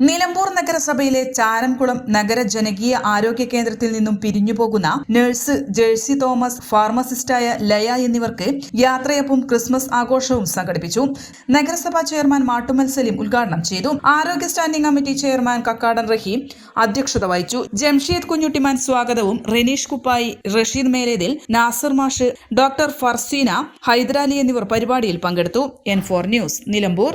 Nilambur നഗരസഭയിലെ ചാരംകുളം നഗര ജനകീയ ആരോഗ്യ കേന്ദ്രത്തിൽ നിന്നും പിരിഞ്ഞുപോകുന്ന നഴ്സ് ജേഴ്സി തോമസ് ഫാർമസിസ്റ്റായ ലയ എന്നിവർക്ക് യാത്രയപ്പും ക്രിസ്മസ് ആഘോഷവും സംഘടിപ്പിച്ചു. നഗരസഭാ ചെയർമാൻ മാട്ടുമൽ സലീം ഉദ്ഘാടനം ചെയ്തു. ആരോഗ്യ standing committee chairman Kakkadan Raheem അധ്യക്ഷത വഹിച്ചു. ജംഷീദ് കുഞ്ഞുട്ടിമാൻ സ്വാഗതവും റെനീഷ് കുപ്പായി റഷീദ് മേലേതിൽ നാസർ മാഷ് ഡോക്ടർ ഫർസീന ഹൈദരാലി എന്നിവർ പരിപാടിയിൽ പങ്കെടുത്തു. N four news Nilambur.